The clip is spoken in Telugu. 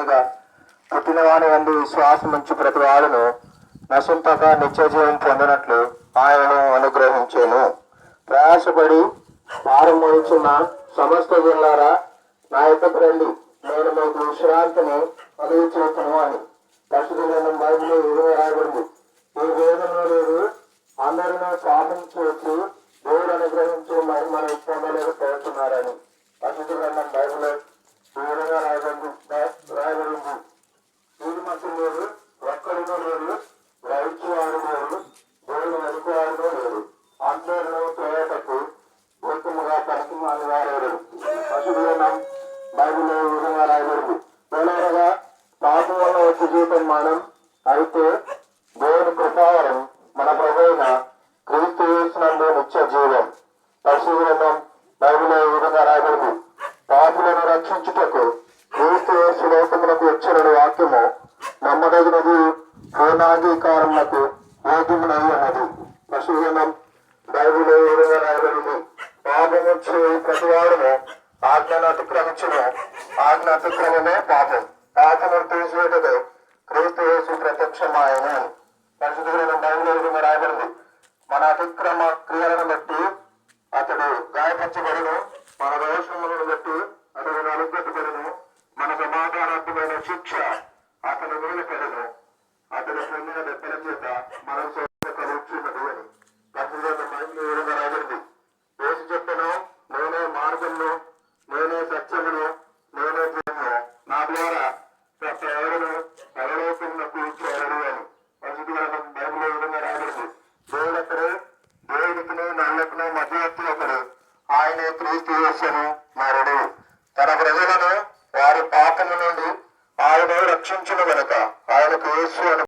అనగా పుట్టినవాని అందు విశ్వాసం ఉంచి ప్రతి వాడును నశింపక నిత్య జీవం పొందినట్లు ఆయనను అనుగ్రహించాను. ప్రయాసపడి ఆరంభించిన సమస్త జిల్లారా నా యొక్క రండి. నేను మీకు విశ్రాంతిని కలుగు చేతును అని. పరిశుద్ధమైన బైబిల్ ఇరవై రాయబడింది. ఈ వేదంలో లేదు అందరినీ పాపం చేసి దేవుడు అనుగ్రహించి మహిమను పొందలేకపోతున్నారని. పరిశుద్ధ గ్రంథం బైబిల్ ఈ విధంగా రాయబడింది. రాయబడింది వీరి మధ్య లేదు ఒక్కడిలో లేదు రైతువాడు లేరు దేవుడు వెనుకవాడు లేరు అందరిలో తోయటకు ఉత్తముగా పనికి మానవారు పశువులను బైబిల్లో ఈ విధంగా రాయబడింది. పిల్లలుగా పాపం వల్ల వచ్చే జీవితం మనం అయితే దేవుని కృపావరం మన ప్రభైన క్రీస్తు చేసినందు నిత్య జీవం. పరిశుభ్రం బైబిల్లో ఈ విధంగా రాయబడింది. పాపులను రక్షించుటకు క్రీస్తు యేసు మనకు వచ్చిన వాక్యము నమ్మదగినది పూర్ణాంగీకారములకు యోగ్యమునై అన్నది. పశువులం బైబిల్ ఏ విధంగా రాయబడింది? పాపము చేయి ప్రతి వాడును ఆజ్ఞను అతిక్రమించును ఆజ్ఞ అతిక్రమమే పాపం. పాపము తీసివేటదే క్రీస్తు యేసు ప్రత్యక్షమాయన. పరిశుద్ధులైన బైబిల్ ఏ విధంగా రాయబడింది? మన అతిక్రమ క్రియలను బట్టి అతడు గాయపరచబడును. మన దోషములను బట్టి అతడు నలుగొట్టబడును మన సమాధానాత్మకమైన శిక్ష అతని మీద పడును అతడు పొందిన దెబ్బల చేత మనం కలుగుతున్నది అని పరిశుద్ధులైన బైబిల్ ఏ విధంగా రాయబడింది యేసు చెప్పను నేనే మార్గమును నేనే సత్యమును నేనే ప్రేమను నా ద్వారా ప్రతి ఎవరును పరలోకమునకు చేరడు అని. పరిశుద్ధులైన బైబిల్ విధంగా రాయబడింది. దేవుడొక్కడే దేవుడికిని నల్లకును మధ్యవర్తి ఒకడు ఆయనే క్రీస్తు చేశాను నరుడు తన ప్రజలను వారి పాపము నుండి ఆయన రక్షించిన గనక. ఆయనకు యేసు అని